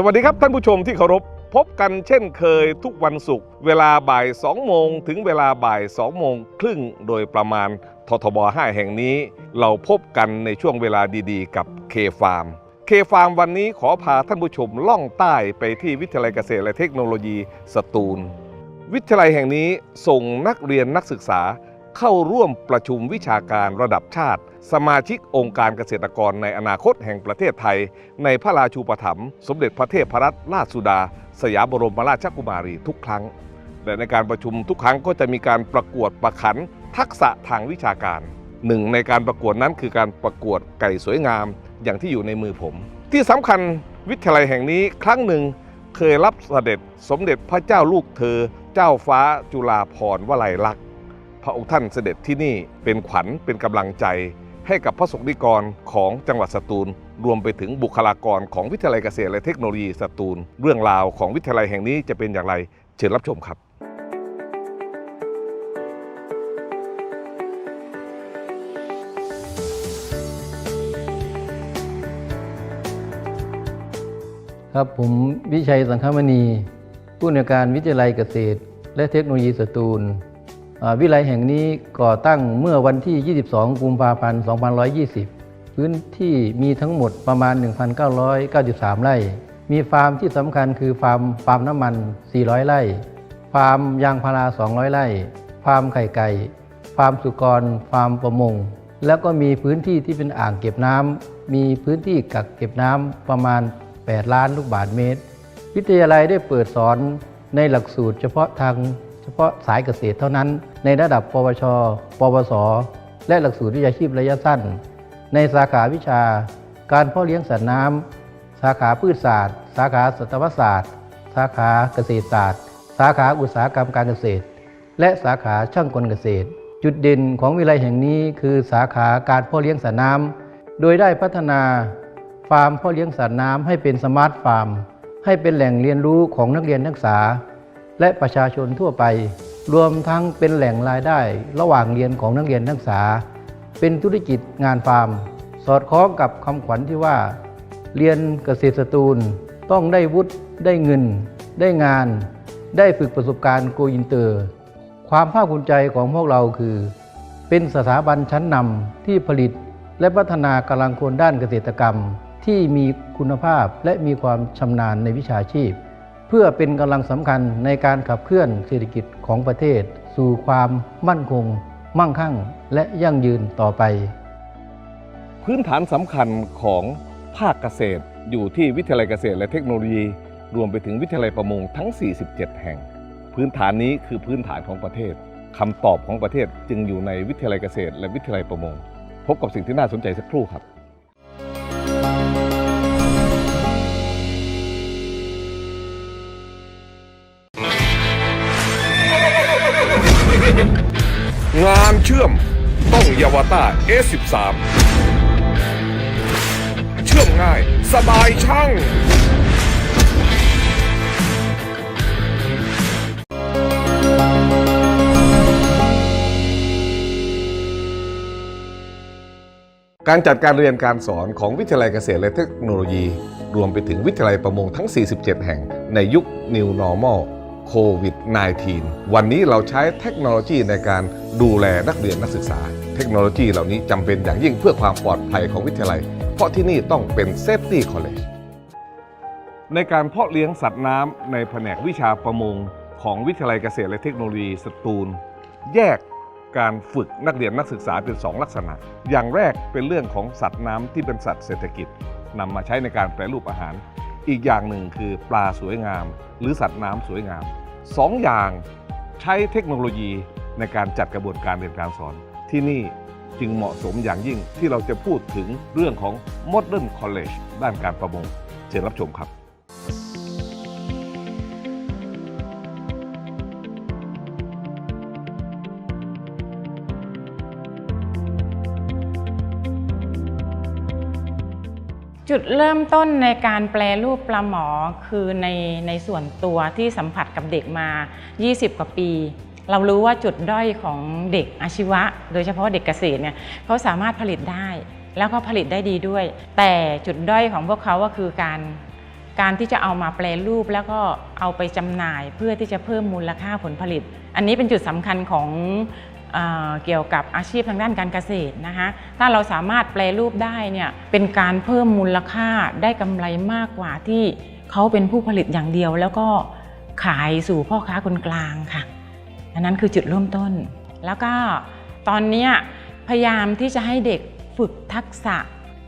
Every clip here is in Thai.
สวัสดีครับท่านผู้ชมที่เคารพพบกันเช่นเคยทุกวันศุกร์เวลาบ่าย 2 โมง ถึงเวลาบ่าย 2 โมงครึ่งโดยประมาณททบ 5 แห่งนี้ เราพบกันในช่วงเวลาดีๆ กับเคฟาร์มเคฟาร์มวันนี้ขอพาท่านผู้ชมล่องใต้ไปที่วิทยาลัยเกษตรและเทคโนโลยีสตูล วิทยาลัยแห่งนี้ส่งนักเรียนนักศึกษาเข้าร่วมประชุมวิชาการระดับชาติ สมาชิกองค์การเกษตรกรในอนาคตแห่งประเทศไทย ในพระราชูปถัมภ์สมเด็จพระเทพรัตนราชสุดา สยามบรมราชกุมารีทุกครั้ง และในการประชุมทุกครั้งก็จะมีการประกวดประขันทักษะทางวิชาการหนึ่งในการประกวดนั้นคือการประกวดไก่สวยงามอย่างที่อยู่ในมือผม ที่สำคัญวิทยาลัยแห่งนี้ครั้งหนึ่งเคยรับเสด็จสมเด็จพระเจ้าลูกเธอ เจ้าฟ้าจุฬาภรณ์วลัยลักษณ์พระองค์ท่านเสด็จที่นี่เป็นขวัญเป็นกำลังใจ ให้กับพระสงฆ์นิกรของจังหวัดสตูล รวมไปถึงบุคลากรของวิทยาลัยเกษตรและเทคโนโลยีสตูล เรื่องราวของวิทยาลัยแห่งนี้จะเป็นอย่างไร เชิญรับชมครับครับผมวิชัยสังคมณีผู้อำนวยการวิทยาลัยเกษตร และเทคโนโลยีสตูล วิทยาลัยแห่งนี้ก่อตั้งเมื่อวันที่ 22 กุมภาพันธ์2520 พื้นที่มีทั้งหมดประมาณ 1,993 ไร่ มีฟาร์มที่สำคัญคือฟาร์มฟาร์มน้ำมัน 400 ไร่ ฟาร์มยางพารา 200 ไร่ ฟาร์มไข่ไก่ ฟาร์มสุกร ฟาร์มประมง แล้วก็มีพื้นที่ที่เป็นอ่างเก็บน้ำ มีพื้นที่กักเก็บน้ำประมาณ 8 ล้านลูกบาศก์เมตร วิทยาลัยได้เปิดสอนในหลักสูตรเฉพาะทาง พาะสายเกษตรเท่านั้น ในระดับ ปวช ปวส และหลักสูตรวิชาชีพระยะสั้น ในสาขาวิชา การเพาะเลี้ยงสัตว์น้ำสาขาพืชศาสตร์ สาขาสัตวศาสตร์ สาขาเกษตรศาสตร์ สาขาอุตสาหกรรมการเกษตร และสาขาช่างกลเกษตร จุดเด่นของวิทยาลัยแห่งนี้คือสาขาการเพาะเลี้ยงสัตว์น้ำโดยได้พัฒนาฟาร์มพ่อเลี้ยงสัตว์น้ำให้เป็นสมาร์ทฟาร์มให้เป็นแหล่งเรียนรู้ของนักเรียนนักศึกษา และประชาชนทั่วไป รวมทั้งเป็นแหล่งรายได้ ระหว่างเรียนของนักเรียนนักศึกษา เป็นธุรกิจงานฟาร์ม สอดคล้องกับคำขวัญที่ว่า เรียนเกษตรตูลต้องได้วุฒิได้เงิน ได้งาน ได้ฝึกประสบการณ์โกอินเตอร์ ความภาคภูมิใจของพวกเราคือ เป็นสถาบันชั้นนำที่ผลิตและพัฒนากำลังคนด้านเกษตรกรรมที่มีคุณภาพและมีความชำนาญในวิชาชีพ เพื่อเป็นกำลังสำคัญในการขับเคลื่อนเศรษฐกิจของประเทศ สู่ความมั่นคง มั่งคั่ง และยั่งยืนต่อไป พื้นฐานสำคัญของภาคเกษตรอยู่ที่วิทยาลัยเกษตรและเทคโนโลยี รวมไปถึงวิทยาลัยประมงทั้ง 47 แห่ง พื้นฐานนี้คือพื้นฐานของประเทศคำตอบของประเทศจึงอยู่ในวิทยาลัยเกษตร และวิทยาลัยประมง พบกับสิ่งที่น่าสนใจสักครู่ครับานเชื่อม ต้องยาวต้า S13 เชื่อมง่าย สบายช่างการจัดการเรียนการสอนของวิทยาลัยเกษตรและเทคโนโลยี รวมไปถึงวิทยาลัยประมงทั้ง 47 แห่งในยุค New Normal โควิด -19 วันนี้เราใช้เทคโนโลยีในการดูแลนักเรียนนักศึกษา เทคโนโลยีเหล่านี้จำเป็นอย่างยิ่งเพื่อความปลอดภัยของวิทยาลัย เพราะที่นี่ต้องเป็น Safety College ในการเพาะเลี้ยงสัตว์น้ำในแผนกวิชาประมงของวิทยาลัยเกษตรและเทคโนโลยีสตูล แยกการฝึกนักเรียนนักศึกษาเป็น 2 ลักษณะ อย่างแรกเป็นเรื่องของสัตว์น้ำที่เป็นสัตว์เศรษฐกิจนำมาใช้ในการแปรรูปอาหาร อีกอย่างหนึ่งคือปลาสวยงาม หรือสัตว์น้ำสวยงามสองอย่างใช้เทคโนโลยีในการจัดกระบวนการเรียนการสอนที่นี่จึงเหมาะสมอย่างยิ่งที่เราจะพูดถึงเรื่องของ Modern College ด้านการประมงเชิญรับชมครับ จุดเริ่มต้นในการแปลรูปปลาหมอคือในในส่วนตัวที่สัมผัสกับเด็กมา 20 กว่าปี เรารู้ว่าจุดด้อยของเด็กอาชีวะ โดยเฉพาะเด็กเกษตรเนี่ยเขาสามารถผลิตได้ แล้วก็ผลิตได้ดีด้วย แต่จุดด้อยของพวกเขาก็คือการการที่จะเอามาแปลรูปแล้วก็เอาไปจำหน่ายเพื่อที่จะเพิ่มมูลค่าผลผลิต อันนี้เป็นจุดสำคัญของ เเกี่ยวกับอาชีพทางด้านการเกษตรนะคะถ้าเราสามารถแปลรูปได้เนี่ยเป็นการเพิ่มมูลค่าได้กำไรมากกว่าที่เขาเป็นผู้ผลิตอย่างเดียว แล้วก็ขายสู่พ่อค้าคนกลางค่ะอันนั้นคือจุดเริ่มต้น แล้วก็ตอนนี้พยายามที่จะให้เด็กฝึกทักษะ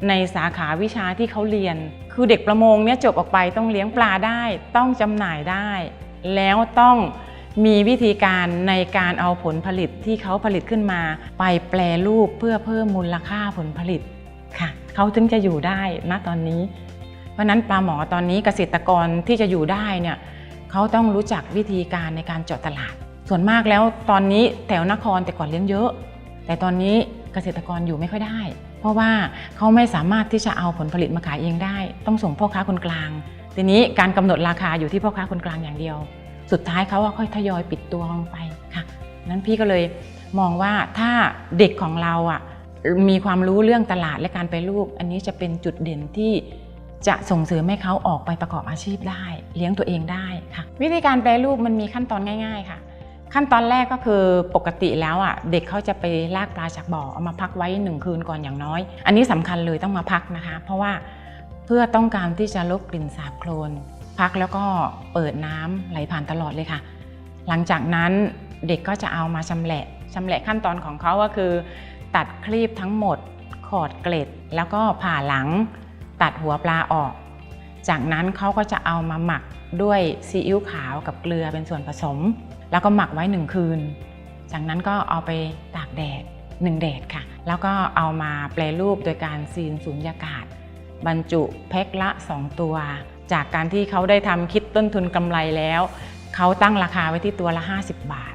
ในสาขาวิชาที่เขาเรียน คือเด็กประมงเนี่ยจบออกไปต้องเลี้ยงปลาได้ ต้องจำหน่ายได้ แล้วต้อง มีวิธีการในการเอาผลผลิตที่เขาผลิตขึ้นมา ไปแปลรูปเพื่อเพิ่มมูลค่าผลผลิตค่ะเขาถึงจะอยู่ได้ณตอนนี้ เพราะฉะนั้นปลาหมอตอนนี้เกษตรกรที่จะอยู่ได้เนี่ยเขาต้องรู้จักวิธีการในการเจาะตลาด ส่วนมากแล้วตอนนี้แถวนครแต่ก่อนเลี้ยงเยอะ แต่ตอนนี้เกษตรกรอยู่ไม่ค่อยได้ เพราะว่าเขาไม่สามารถที่จะเอาผลผลิตมาขายเองได้ ต้องส่งพ่อค้าคนกลาง ทีนี้การกำหนดราคาอยู่ที่พ่อค้าคนกลางอย่างเดียว สุดท้ายเขาก็ค่อยทยอยปิดตัวลงไปค่ะนั้นพี่ก็เลยมองว่าถ้าเด็กของเราอะมีความรู้เรื่องตลาดและการไปรูป อันนี้จะเป็นจุดเด่นที่จะส่งเสริมให้เขาออกไปประกอบอาชีพได้ เลี้ยงตัวเองได้ค่ะ วิธีการแปรรูปมันมีขั้นตอนง่าย ๆ ค่ะ ขั้นตอนแรกก็คือปกติแล้วอะเด็กเขาจะไปลากปลาจากบ่อเอามาพักไว้หนึ่งคืนก่อนอย่างน้อย อันนี้สำคัญเลยต้องมาพักนะคะ เพราะว่าเพื่อต้องการที่จะลบกลิ่นสาบโคลน พักแล้วก็เปิดน้ำไหลผ่านตลอดเลยค่ะ หลังจากนั้นเด็กก็จะเอามาชำแหละชำแหละขั้นตอนของเขาก็คือ ตัดครีบทั้งหมด ขอดเกล็ด แล้วก็ผ่าหลัง ตัดหัวปลาออก จากนั้นเขาก็จะเอามาหมักด้วยซีอิ๊วขาวกับเกลือเป็นส่วนผสม แล้วก็หมักไว้หนึ่งคืน จากนั้นก็เอาไปตากแดดหนึ่งแดดค่ะ แล้วก็เอามาแปรรูปโดยการซีนสูญญากาศ บรรจุแพ็คละ 2 ตัว จากการที่เขาได้ทำคิดต้นทุนกำไรแล้ว เขาตั้งราคาไว้ที่ตัวละ 50 บาท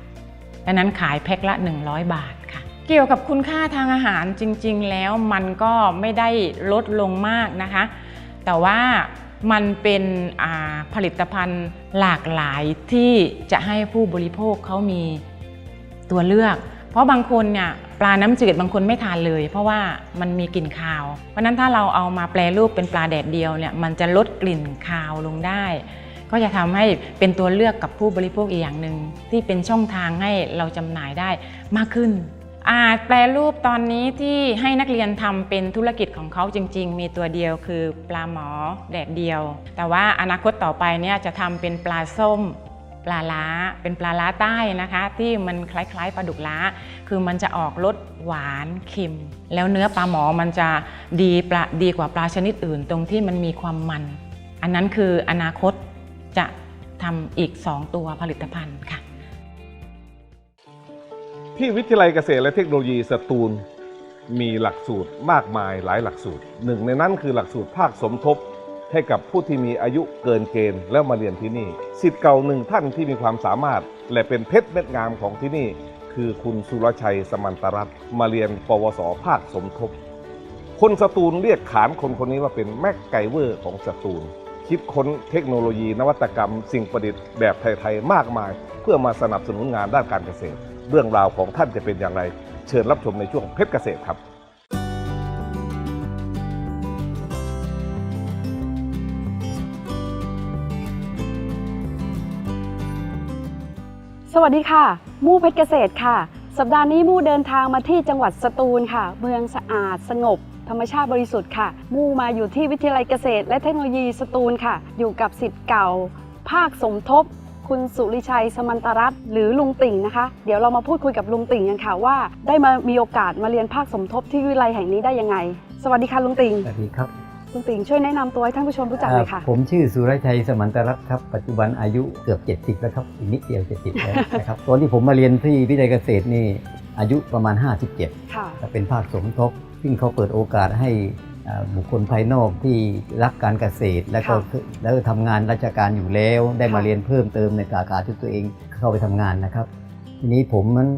ดังนั้นขายแพ็คละ 100 บาทค่ะ เกี่ยวกับคุณค่าทางอาหารจริง ๆ แล้วมันก็ไม่ได้ลดลงมากนะคะ แต่ว่ามันเป็นผลิตภัณฑ์หลากหลายที่จะให้ผู้บริโภคเขามีตัวเลือก เพราะบางคนเนี่ย ปลาน้ำจืดบางคนไม่ทานเลย เพราะว่ามันมีกลิ่นคาว เพราะนั้นถ้าเราเอามาแปรรูปเป็นปลาแดดเดียวเนี่ยมันจะลดกลิ่นคาวลงได้ ก็จะทำให้เป็นตัวเลือกกับผู้บริโภคอีกอย่างหนึ่งที่เป็นช่องทางให้เราจำหน่ายได้มากขึ้นอาจแปลรูปตอนนี้ที่ให้นักเรียนทำเป็นธุรกิจของเขาจริง ๆ มีตัวเดียวคือปลาหมอแดดเดียว แต่ว่าอนาคตต่อไปเนี่ยจะทำเป็นปลาส้ม ปลาล้าเป็นปลาล้าใต้นะคะ ที่มันคล้ายๆปลาดุกล้า คือมันจะออกรสหวานเค็ม แล้วเนื้อปลาหมอมันจะดีปลาดีกว่าปลาชนิดอื่น ตรงที่มันมีความมัน อันนั้นคืออนาคตจะทำอีก 2 ตัวผลิตภัณฑ์ค่ะ ที่วิทยาลัยเกษตรและเทคโนโลยีสตูลมีหลักสูตรมากมายหลายหลักสูตรหนึ่งในนั้นคือหลักสูตรภาคสมทบ ให้กับผู้ที่มีอายุเกินเกณฑ์แล้วมาเรียนที่นี่สิทธิ์เก่าหนึ่งท่านที่มีความสามารถ และเป็นเพชรเม็ดงามของที่นี่ คือคุณสุรชัยสมันตรัตน์มาเรียนปวสภาคสมทบ คนสตูลเรียกขานคนคนนี้ว่าเป็นแม็กไกเวอร์ของสตูลคิดค้นเทคโนโลยีนวัตกรรม สิ่งประดิษฐ์แบบไทยๆมากมาย เพื่อมาสนับสนุนงานด้านการเกษตร เรื่องราวของท่านจะเป็นอย่างไร เชิญรับชมในช่วงเพชรเกษตรครับ สวัสดีค่ะ มู่เพชรเกษตรค่ะ สัปดาห์นี้มู่เดินทางมาที่จังหวัดสตูลค่ะ เมืองสะอาดสงบ ธรรมชาติบริสุทธิ์ค่ะ มู่มาอยู่ที่วิทยาลัยเกษตร และเทคโนโลยีสตูลค่ะ อยู่กับสิทธิ์เก่า ภาคสมทบ คุณสุริชัยสมันตรัตน์หรือลุงติ่งนะคะ เดี๋ยวเรามาพูดคุยกับลุงติ่งกันค่ะว่า ได้มามีโอกาสมาเรียนภาคสมทบที่วิทยาลัยแห่งนี้ได้ยังไง สวัสดีค่ะลุงติ่งสวัสดีครับ ลุงติ่งช่วยแนะนำตัวให้ท่านผู้ชมรู้จักหน่อยค่ะอ่าผมชื่อสุรชัยสมันตรัตน์ครับ ปัจจุบันอายุเกือบ 70 แล้วครับอีกนิดเดียว 70 แล้วนะครับ ตอนที่ผมมาเรียนที่วิทยาลัยเกษตรนี่อายุประมาณ 57 ค่ะ จะเป็นภาคสมทบซึ่งเขาเปิดโอกาสให้อ่าบุคคลภายนอกที่รักการเกษตร และก็ค่ะแล้วทำงานราชการอยู่แล้ว ได้มาค่ะ เรียนเพิ่มเติมในสาขาที่ตัวเองเข้าไปทำงานนะครับ ทีนี้ผมนั้น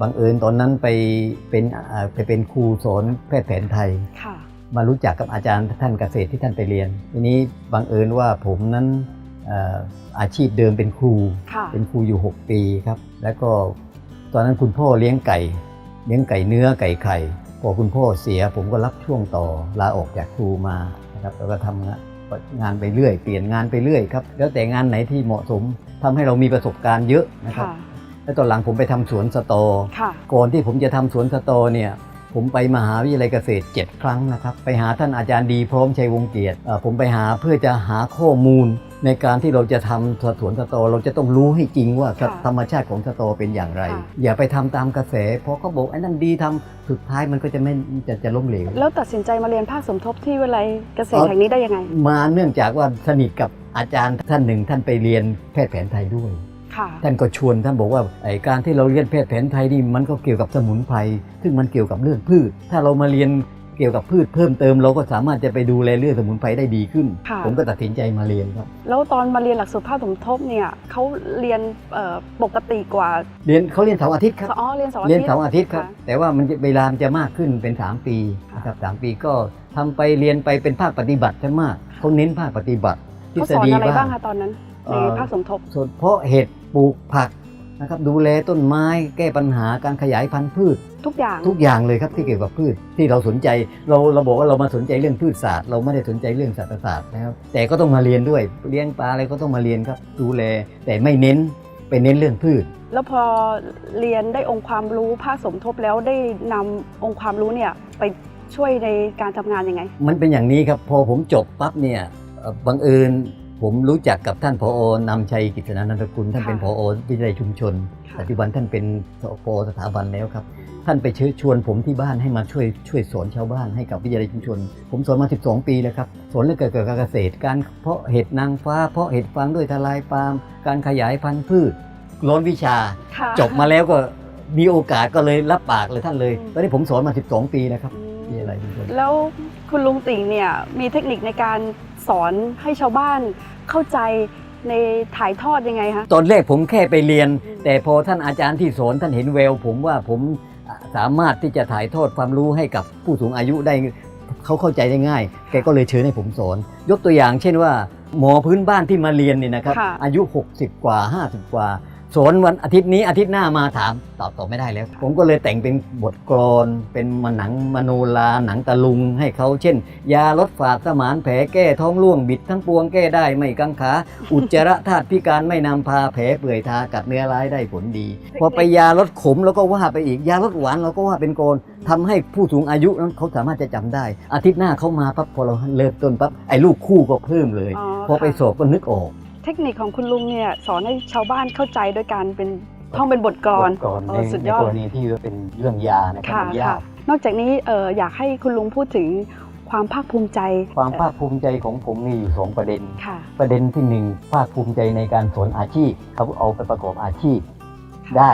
บังเอิญตอนนั้นไปเป็นอ่าไปเป็นครูสอนแพทย์แผนไทย ค่ะ มารู้จักกับอาจารย์ท่านเกษตรที่ท่านไปเรียน ทีนี้บังเอิญว่าผมนั้นเอ่ออาชีพเดิมเป็นครูค่ะเป็นครูอยู่ 6 ปีครับ แล้วก็ตอนนั้นคุณพ่อเลี้ยงไก่ เลี้ยงไก่เนื้อไก่ไข่พอคุณพ่อเสียผมก็รับช่วงต่อลาออกจากครูมานะครับแล้วก็ทำงานงานไปเรื่อย เปลี่ยนงานไปเรื่อยครับแล้วแต่งานไหนที่เหมาะสมทำให้เรามีประสบการณ์เยอะนะครับค่ะแล้วตอนหลังผมไปทำสวนสตอค่ะก่อนที่ผมจะทำสวนสตอเนี่ย ผมไปมหาวิทยาลัยเกษตร 7 ครั้งนะครับ ไปหาท่านอาจารย์ดีพร้อมชัยวงศ์เกียรติเอ่อผมไปหาเพื่อจะหาข้อมูลในการที่เราจะทำสวนสตอ เราจะต้องรู้ให้จริงว่าค่ะธรรมชาติของสตอเป็นอย่างไรค่ะอย่าไปทำตามกระแส เพราะเขาบอกไอ้นั่นดีทำสุดท้ายมันก็จะไม่จะจะล้มเหลว แล้วตัดสินใจมาเรียนภาคสมทบที่วิทยาลัยเกษตรอ๋อแห่งนี้ได้ยังไง มาเนื่องจากว่าสนิทกับอาจารย์ท่านหนึ่งท่านไปเรียนแพทย์แผนไทยด้วยค่ะ ท่านก็ชวนท่านบอกว่าไอ้การที่เราเรียนแพทย์แผนไทยนี่มันก็เกี่ยวกับสมุนไพรซึ่งมันเกี่ยวกับเรื่องพืช ถ้าเรามาเรียนเกี่ยวกับพืชเพิ่มเติมเราก็สามารถจะไปดูแลเรื่องสมุนไพรได้ดีขึ้น ค่ะ ผมก็ตัดสินใจมาเรียนครับ แล้วตอนมาเรียนหลักสูตรภาคสมทบเนี่ยเขาเรียนเอ่อปกติกว่าเรียนเขาเรียนเสาร์อาทิตย์ครับ อ๋อเรียนเสาร์อาเรีทิยตนย์เสาร์อาทิตย์ครับะแต่ว่ามันจะเวลามันจะมากขึ้นเป็น 3 ปีนะครับสามปีก็ทำไปเรียนไปเป็นภาคปฏิบัติใช่มากเขาเน้นภาคปฏิบัติทฤเขาษสอนฎีอะไรบ้าบ้างงคะตอนนั้นเอ่ในอ ภาคสมทบส่วนเพาะเห็ดปลูกผักนะครับดูแลต้นไม้แก้ปัญหาการขยายพันธุ์พืช ทุกอย่างทุกอย่างเลยครับที่เกี่ยวกับพืชที่เราสนใจเราเราบอกว่าเรามาสนใจเรื่องพืชศาสตร์ เราไม่ได้สนใจเรื่องสัตวศาสตร์นะครับแต่ก็ต้องมาเรียนด้วยเลี้ยงปลาอะไรก็ต้องมาเรียนครับดูแลแต่ไม่เน้นไปเน้นเรื่องพืช แล้วพอเรียนได้องค์ความรู้ภาคสมทบแล้วได้นำองค์ความรู้เนี่ยไปช่วยในการทำงานยังไง มันเป็นอย่างนี้ครับพอผมจบปั๊บเนี่ยเอ่อบังเอิญ ผมรู้จักกับท่านผอนำชัยกิจนานันทกุลท่านค่ะเป็นผอวิทยาลัยชุมชนค่ะปัจจุบันท่านเป็นสปสถาบันแล้วครับ ท่านไปเชิญชวนผมที่บ้านให้มาช่วยช่วยสอนชาวบ้านให้กับวิทยาลัยชุมชน ผมสอนมา 12 ปีแล้วครับ สอนเรื่องเกี่ยวกับการเกษตร การเพาะเห็ดนางฟ้า เพาะเห็ดฟางด้วยทลายปาล์ม การขยายพันธุ์พืชร้อนวิชาค่ะจบมาแล้วก็มีโอกาสก็เลยรับปากเลยท่านเลยอืมตอนนี้ผมสอนมา 12 ปีแล้วครับอืมวิทยาลัยชุมชนแล้วคุณลุงติ่งเนี่ยมีเทคนิคในการ สอนให้ชาวบ้านเข้าใจในถ่ายทอดยังไงคะตอนแรกผมแค่ไปเรียนอืมแต่พอท่านอาจารย์ที่สอนท่านเห็นแววผมว่าผมอะสามารถที่จะถ่ายทอดความรู้ให้กับผู้สูงอายุได้เขาเข้าใจได้ง่าย แกก็เลยเชิญให้ผมสอน ยกตัวอย่างเช่นว่า หมอพื้นบ้านที่มาเรียนเนี่ยนะครับค่ะอายุ 60 กว่า 50 กว่า สอนวันอาทิตย์นี้อาทิตย์หน้ามาถามตอบตอบไม่ได้แล้ว ผมก็เลยแต่งเป็นบทกลอน เป็นมาหนังมโนราหนังตะลุงให้เขาเช่น ยาลดฝาดสมานแผลแก้ท้องร่วงบิดทั้งปวงแก้ได้ไม่กังขา อุจจาระธาตุพิการไม่นำพาแผลเปื่อยทากัดเนื้อร้ายได้ผลดี พอไปยาลดขมแล้วก็ว่าไปอีกยาลดหวานเราก็ว่าเป็นโกนทำให้ผู้สูงอายุนั้นเขาสามารถจะจำได้ อาทิตย์หน้าเขามาปั๊บพอเราเริ่มต้นปั๊บไอ้ลูกคู่ก็เพิ่มเลยอ๋อพอไปค่ะสอบก็นึกออก เทคนิคของคุณลุงเนี่ยสอนให้ชาวบ้านเข้าใจโดยการเป็นท่องเป็นบทกลอนบทกลอนเอในอสุดในยอดกรณีที่ว่าเป็นเรื่องยานะครับค่ะมันยาค่ะกนอกจากนี้เอออยากให้คุณลุงพูดถึงความภาคภูมิใจ ความภาคภูมิใจของผมมีอยู่สองประเด็นค่ะประเด็นที่หนึ่งภาคภูมิใจในการสอนอาชีพเขาเอาไปประกอบอาชีพ ได้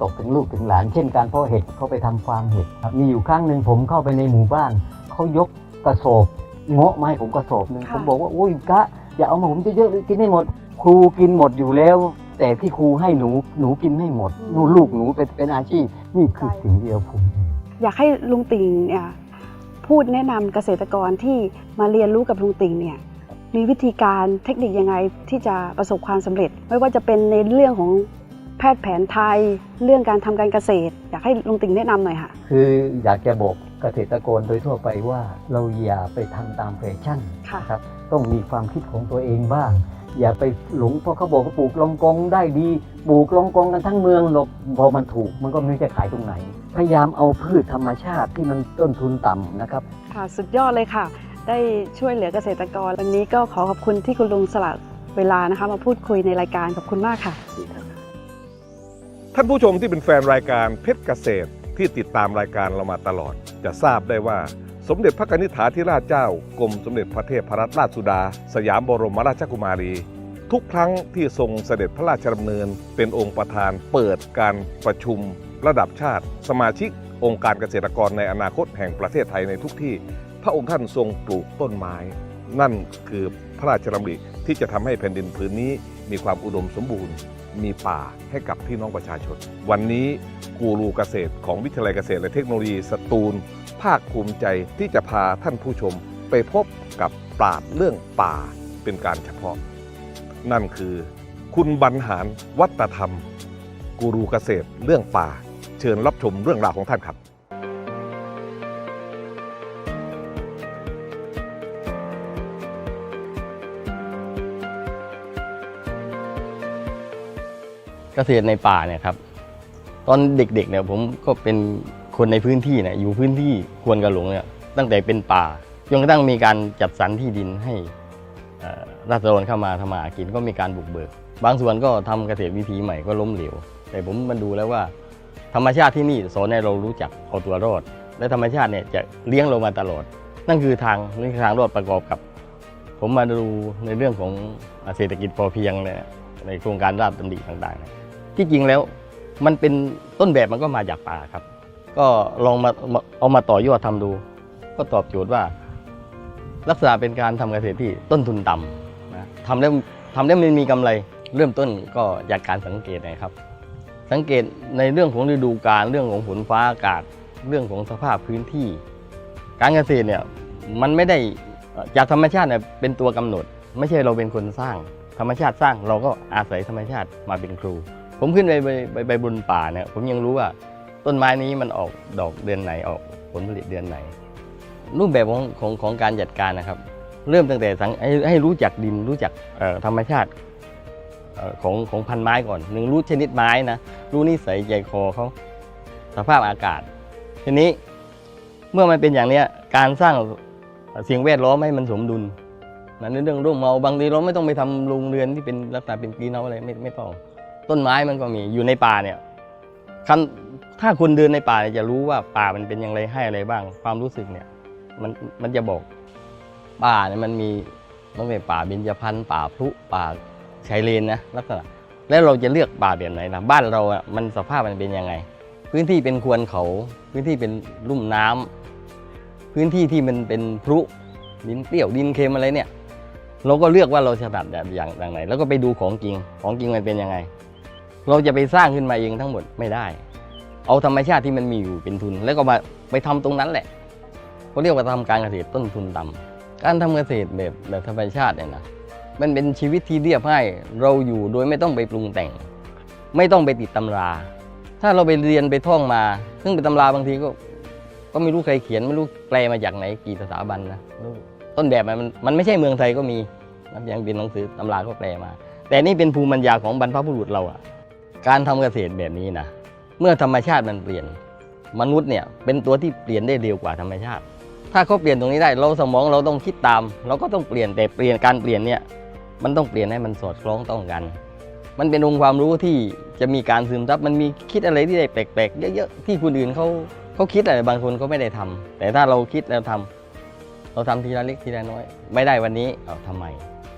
ตกถึงลูกถึงหลาน เช่นการเพาะเห็ดเขาไปทำฟาร์มเห็ดครับมีอยู่ครั้งหนึ่งผมเข้าไปในหมู่บ้านเขายกกระสอบเงาะมาให้ผมกระสอบหนึ่งค่ะผมบอกว่าโอ้ยกะ อย่าเอามาผมเยอะๆกินให้หมด ครูกินหมดอยู่แล้ว แต่ที่ครูให้หนูหนูกินให้หมดหนูลูกหนูเป็นเป็นอาชีพนี่คือสิ่งที่เราภูมิใจอยากให้ลุงติ่งเนี่ยพูดแนะนำเกษตรกรที่มาเรียนรู้กับลุงติ่งเนี่ยมีวิธีการเทคนิคยังไงที่จะประสบความสำเร็จ ไม่ว่าจะเป็นในเรื่องของแพทย์แผนไทยเรื่องการทำการเกษตร อยากให้ลุงติ่งแนะนำหน่อยค่ะ คืออยากจะบอกเกษตรกรโดยทั่วไปว่าเราอย่าไปทำตามแฟชั่นค่ะนะครับ ต้องมีความคิดของตัวเองบ้าง อย่าไปหลงเพราะเขาบอกว่าปลูกลองกองได้ดีปลูกลองกองกันทั้งเมืองหรอกพอมันถูกมันก็ไม่รู้จะขายตรงไหน พยายามเอาพืชธรรมชาติที่มันต้นทุนต่ำนะครับ ค่ะสุดยอดเลยค่ะ ได้ช่วยเหลือเกษตรกร วันนี้ก็ขอขอบคุณที่คุณลุงสละเวลานะคะ มาพูดคุยในรายการขอบคุณมากค่ะ ท่านผู้ชมที่เป็นแฟนรายการเพชรเกษตรที่ติดตามรายการเรามาตลอด จะทราบได้ว่า สมเด็จพระนิธิถาธิราชเจ้ากรมสมเด็จพระเทพรัตนราชสุดา สยามบรมราชกุมารี ทุกครั้งที่ทรงเสด็จพระราชดำเนิน เป็นองค์ประธานเปิดการประชุม ระดับชาติ สมาชิก องค์การเกษตรกรในอนาคตแห่งประเทศไทยในทุกที่ พระองค์ท่านทรงปลูกต้นไม้ นั่นคือพระราชดำริที่จะทำให้แผ่นดินผืนนี้มีความอุดมสมบูรณ์ มีป่าให้กับพี่น้องประชาชน วันนี้กูรูเกษตรของวิทยาลัยเกษตรและเทคโนโลยีสตูล ภาคภูมิใจที่จะพาท่านผู้ชมไปพบกับปราดเรื่องป่าเป็นการเฉพาะ นั่นคือ คุณบรรหารวัตธรรม กูรูเกษตรเรื่องป่า เชิญรับชมเรื่องราวของท่านครับเกษตรในป่าเนี่ยครับ ตอนเด็กๆเนี่ยผมก็เป็น คนในพื้นที่เนี่ยอยู่พื้นที่ควนกระหลงเนี่ยตั้งแต่เป็นป่าจนกระทั่งมีการจัดสรรที่ดินให้ราษฎรเข้ามาทำมาหากินก็มีการบุกเบิก บางส่วนก็ทำเกษตรวิถีใหม่ก็ล้มเหลว แต่ผมมาดูแล้วว่า ธรรมชาติที่นี่สอนให้เรารู้จักเอาตัวรอด และธรรมชาติเนี่ยจะเลี้ยงเรามาตลอด นั่นคือทางนี่คือทางรอดประกอบกับ ผมมาดูในเรื่องของเศรษฐกิจพอเพียงเนี่ยในโครงการราชดำริต่างๆ ที่จริงแล้วมันเป็นต้นแบบมันก็มาจากป่าครับ ก็ลองมามาเอามาต่อยอดทำดู ก็ตอบโจทย์ว่า ลักษณะเป็นการทำเกษตรที่ต้นทุนต่ำนะทำแล้วทำแล้วมันมีกำไรเริ่มต้นก็จากการสังเกตนะครับ สังเกตในเรื่องของฤดูกาลเรื่องของฝนฟ้าอากาศ เรื่องของสภาพพื้นที่ การเกษตรเนี่ยมันไม่ได้จากธรรมชาติเนี่ยเป็นตัวกำหนด ไม่ใช่เราเป็นคนสร้าง ธรรมชาติสร้างเราก็อาศัยธรรมชาติมาเป็นครู ผมขึ้นไปไปไปบนป่าเนี่ยผมยังรู้ว่า ต้นไม้นี้มันออกดอกเดือนไหนออกผลผลิตเดือนไหน รูปแบบของของของการจัดการนะครับ เริ่มตั้งแต่สังให้ให้รู้จักดินรู้จักธรรมชาติของของพันไม้ก่อนหนึ่งรู้ชนิดไม้นะรู้นิสัยใจคอเขาสภาพอากาศ ทีนี้เมื่อมันเป็นอย่างเนี้ยการสร้างสิ่งแวดล้อมให้มันสมดุลนะในเรื่องร่มเงาบางทีเราไม่ต้องไปทำโรงเรือนที่เป็นลักษณะเป็นกรีนเฮาอะไรไม่ไม่ต้องต้นไม้มันก็มีอยู่ในป่าเนี่ยคัน ถ้าคนเดินในป่าจะรู้ว่าป่ามันเป็นอย่างไรให้อะไรบ้าง ความรู้สึกเนี่ย มันมันจะบอก ป่าเนี่ยมันมีมันเป็นป่าเบญจพรรณป่าพลุป่าชายเลนนะลักษณะแล้วเราจะเลือกป่าแบบไหนล่ะบ้านเราอะมันสภาพมันเป็นยังไง พื้นที่เป็นควรเขา พื้นที่เป็นลุ่มน้ำพื้นที่ที่มันเป็นพลุดินเปรี้ยวดินเค็มอะไรเนี่ย เราก็เลือกว่าเราจะตัดแบบอย่างอย่างไหน แล้วก็ไปดูของจริงของจริงมันเป็นยังไง เราจะไปสร้างขึ้นมาเองทั้งหมดไม่ได้ เอาธรรมชาติที่มันมีอยู่เป็นทุน แล้วก็มาไปทำตรงนั้นแหละเขาเรียกว่าทำการเกษตรต้นทุนต่ำการทำเกษตรแบบแบบธรรมชาติเนี่ยนะมันเป็นชีวิตที่เรียบง่ายเราอยู่โดยไม่ต้องไปปรุงแต่ง ไม่ต้องไปติดตำรา ถ้าเราไปเรียนไปท่องมา ซึ่งเป็นตำราบางทีก็ ก็ไม่รู้ใครเขียนไม่รู้แปลมาจากไหนกี่สถาบันนะต้นแบบมันมันไม่ใช่เมืองไทยก็มีนะยังเป็นหนังสือตำราก็แปลมา แต่นี่เป็นภูมิปัญญาของบรรพบุรุษเราอะการทำเกษตรแบบนี้นะ เมื่อธรรมชาติมันเปลี่ยน มนุษย์เนี่ยเป็นตัวที่เปลี่ยนได้เร็วกว่าธรรมชาติ ถ้าเขาเปลี่ยนตรงนี้ได้เราสมองเราต้องคิดตาม เราก็ต้องเปลี่ยนแต่เปลี่ยนการเปลี่ยนเนี่ยมันต้องเปลี่ยนให้มันสอดคล้องต้องกัน มันเป็นองค์ความรู้ที่จะมีการซึมซับมันมีคิดอะไรที่ได้แปลกๆเยอะๆที่คนอื่นเขาเขาคิดอะไรบางคนเขาไม่ได้ทำแต่ถ้าเราคิดแล้วทำเราทำทีละเล็กทีละน้อย ไม่ได้วันนี้เอาทำไม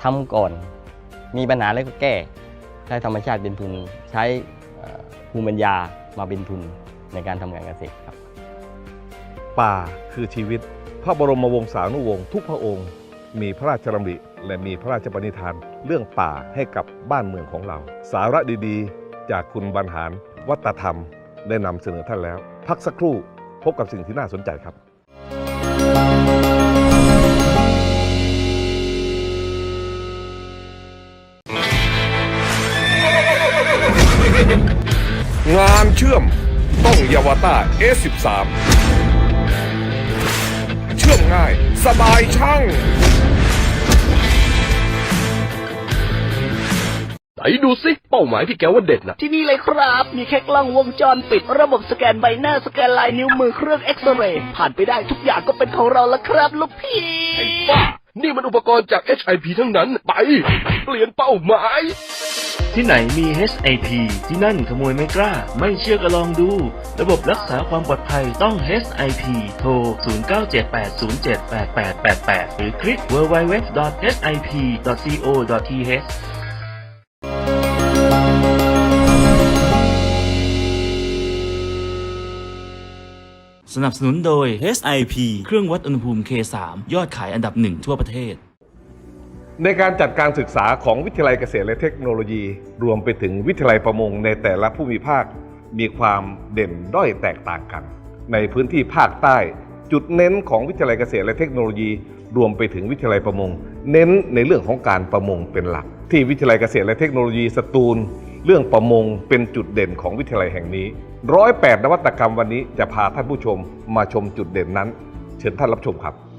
ทำก่อน มีปัญหาแล้วก็แก้ใช้ธรรมชาติเป็นทุนใช้ภูมิปัญญา มาเป็นทุนในการทำการเกษตรครับ ป่าคือชีวิต พระบรมวงศานุวงศ์ทุกพระองค์ มีพระราชดำริและมีพระราชปณิธานเรื่องป่าให้กับบ้านเมืองของเรา สาระดีๆ จากคุณบรรหารวัตธรรม ได้นำเสนอท่านแล้ว พักสักครู่พบกับสิ่งที่น่าสนใจครับานเชื่อม ต้องยาวต้า S13 เชื่อมง่าย สบายช่างไหนดูสิเป้าหมายที่แกว่าเด็ดนะที่นี่เลยครับ มีแค่กล้องวงจรปิด ระบบสแกนใบหน้าสแกนลายนิ้วมือเครื่องเอ็กซเรย์ผ่านไปได้ทุกอย่างก็เป็นของเราแล้วครับลูกพี่ไอ้บ้านี่มันอุปกรณ์จาก HIP ทั้งนั้น ไป เปลี่ยนเป้าหมาย ที่ไหนมี HIP ที่นั่นขโมยไม่กล้า ไม่เชื่อก็ลองดู ระบบรักษาความปลอดภัยต้อง HIP โทร 0978078888 หรือคลิก www.hip.co.th สนับสนุนโดย SIP เครื่องวัดอุณหภูมิ K3 ยอดขายอันดับหนึ่งทั่วประเทศ ในการจัดการศึกษาของวิทยาลัยเกษตรและเทคโนโลยี รวมไปถึงวิทยาลัยประมงในแต่ละภูมิภาค มีความเด่นด้อยแตกต่างกัน ในพื้นที่ภาคใต้ จุดเน้นของวิทยาลัยเกษตรและเทคโนโลยี รวมไปถึงวิทยาลัยประมง เน้นในเรื่องของการประมงเป็นหลัก ที่วิทยาลัยเกษตรและเทคโนโลยีสตูล เรื่องประมงเป็นจุดเด่นของวิทยาลัยแห่งนี้ร้อยแปดนวัตกรรมวันนี้จะพาท่านผู้ชมมาชมจุดเด่นนั้น เชิญท่านรับชมครับ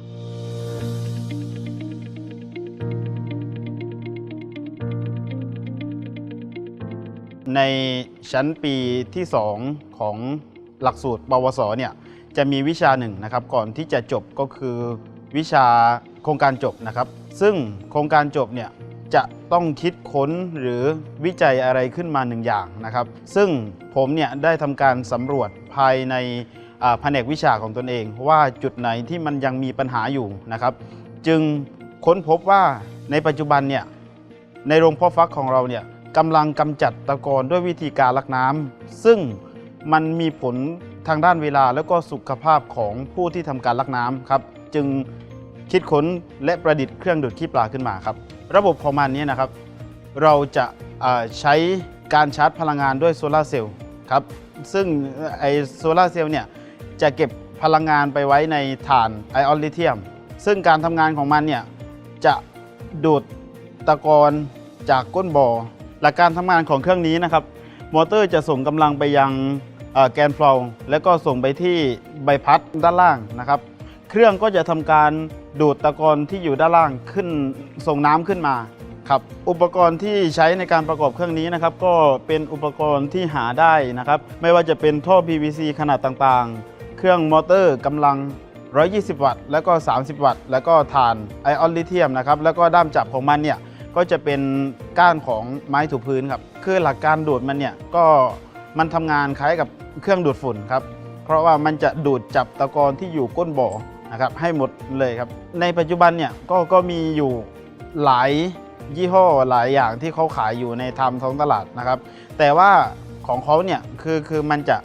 ในชั้นปีที่ 2 ของหลักสูตรปวสเนี่ยจะมีวิชาหนึ่งนะครับก่อนที่จะจบก็คือวิชาโครงการจบนะครับ ซึ่งโครงการจบเนี่ยจะต้องคิดค้นหรือวิจัยอะไรขึ้นมาหนึ่งอย่างนะครับ ซึ่งผมเนี่ยได้ทำการสำรวจภายในแผนกวิชาของตนเอง ว่าจุดไหนที่มันยังมีปัญหาอยู่นะครับ จึงค้นพบว่าในปัจจุบันเนี่ยในโรงเพาะฟักของเราเนี่ย กำลังกำจัดตะกอนด้วยวิธีการลักน้ำซึ่งมันมีผลทางด้านเวลาแล้วก็สุขภาพของผู้ที่ทำการลักน้ำครับ จึงคิดค้นและประดิษฐ์เครื่องดูดขี้ปลาขึ้นมาครับ ระบบของมันนี้นะครับ เราจะใช้การชาร์จพลังงานด้วยโซลาร์เซลล์ครับซึ่งไอโซลาร์เซลล์เนี่ยจะเก็บพลังงานไปไว้ในถ่านไอออนลิเธียม ซึ่งการทำงานของมันเนี่ยจะดูดตะกอนจากก้นบ่อ หลักการทำงานของเครื่องนี้นะครับ มอเตอร์จะส่งกำลังไปยังแกนฟลาวแล้วก็ส่งไปที่ใบพัดด้านล่างนะครับ เครื่องก็จะทำการดูดตะกอนที่อยู่ด้านล่างขึ้นส่งน้ำขึ้นมาครับอุปกรณ์ที่ใช้ในการประกอบเครื่องนี้นะครับ ก็เป็นอุปกรณ์ที่หาได้นะครับ ไม่ว่าจะเป็นท่อ PVC ขนาดต่างๆ เครื่องมอเตอร์กำลัง 120 วัตต์ แล้วก็ 30 วัตต์ แล้วก็ถ่านไอออนลิเธียมนะครับ แล้วก็ด้ามจับของมันเนี่ย ก็จะเป็นก้านของไม้ถูพื้นครับคือหลักการดูดมันเนี่ยก็มันทำงานคล้ายกับเครื่องดูดฝุ่นครับเพราะว่ามันจะดูดจับตะกอนที่อยู่ก้นบ่อนะครับให้หมดเลยครับ ในปัจจุบันเนี่ยก็ก็มีอยู่หลายยี่ห้อหลายอย่างที่เขาขายอยู่ในทำท้องตลาดนะครับ แต่ว่าของเขาเนี่ยคือคือมันจะ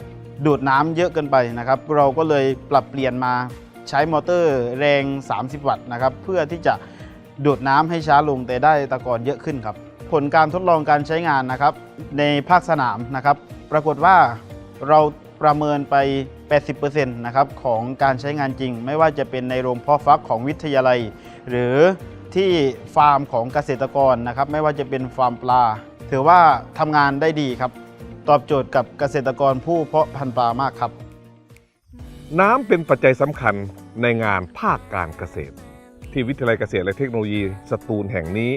ดูดน้ำเยอะเกินไปนะครับ เราก็เลยปรับเปลี่ยนมาใช้มอเตอร์แรง 30 วัตต์นะครับ เพื่อที่จะ ดูดน้ำให้ช้าลงแต่ได้ตะกอนเยอะขึ้นครับ ผลการทดลองการใช้งานนะครับ ในภาคสนามนะครับ ปรากฏว่าเราประเมินไป 80%นะครับของการใช้งานจริง ไม่ว่าจะเป็นในโรงเพาะฟักของวิทยาลัย หรือที่ฟาร์มของเกษตรกรนะครับ ไม่ว่าจะเป็นฟาร์มปลา ถือว่าทำงานได้ดีครับ ตอบโจทย์กับเกษตรกรผู้เพาะพันธุ์ปลามากครับ น้ำเป็นปัจจัยสำคัญในงานภาคการเกษตร ที่วิทยาลัยเกษตรและเทคโนโลยีสตูลแห่งนี้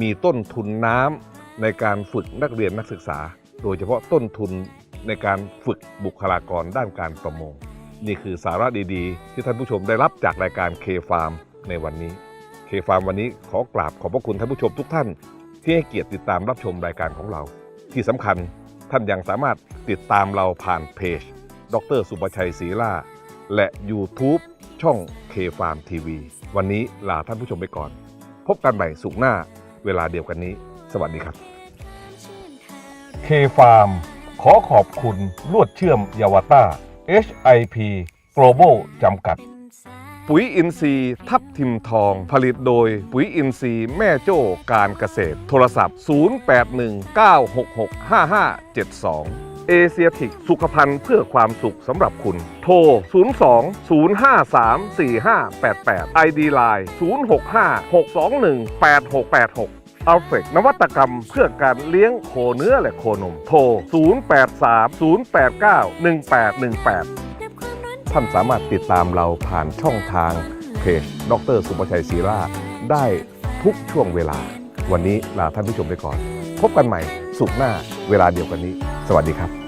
มีต้นทุนน้ำในการฝึกนักเรียนนักศึกษา โดยเฉพาะต้นทุนในการฝึกบุคลากรด้านการประมง นี่คือสาระดีๆ ที่ท่านผู้ชมได้รับจากรายการ K Farm ในวันนี้ K Farm วันนี้ขอกราบขอบพระคุณท่านผู้ชมทุกท่าน ที่ให้เกียรติติดตามรับชมรายการของเรา ที่สำคัญท่านยังสามารถติดตามเราผ่านเพจ ดร สุประชัยศรีล่า และ YouTube ช่อง K Farm TV วันนี้ลาท่านผู้ชมไปก่อน พบกันใหม่สุขหน้าเวลาเดียวกันนี้ สวัสดีครับ K Farm ขอขอบคุณลวดเชื่อมยาวต้า HIP Global จำกัด ปุ๋ยอินทรีย์ทับทิมทอง ผลิตโดยปุ๋ยอินทรีย์แม่โจ้การเกษตร โทรศัพท์ 0819665572 เอเชียติกสุขภัณฑ์เพื่อความสุขสำหรับคุณ โทร 02-053-4588 ID Line 065-621-8686อัลเฟกนวัตกรรมเพื่อการเลี้ยงโคเนื้อและโคนม โทร 0830891818 ท่านสามารถติดตามเราผ่านช่องทางเพจ ดรสุประชัยศรีราได้ทุกช่วงเวลา วันนี้ลาท่านผู้ชมไปก่อน พบกันใหม่ สุขหน้าเวลาเดียวกันนี้ สวัสดีครับ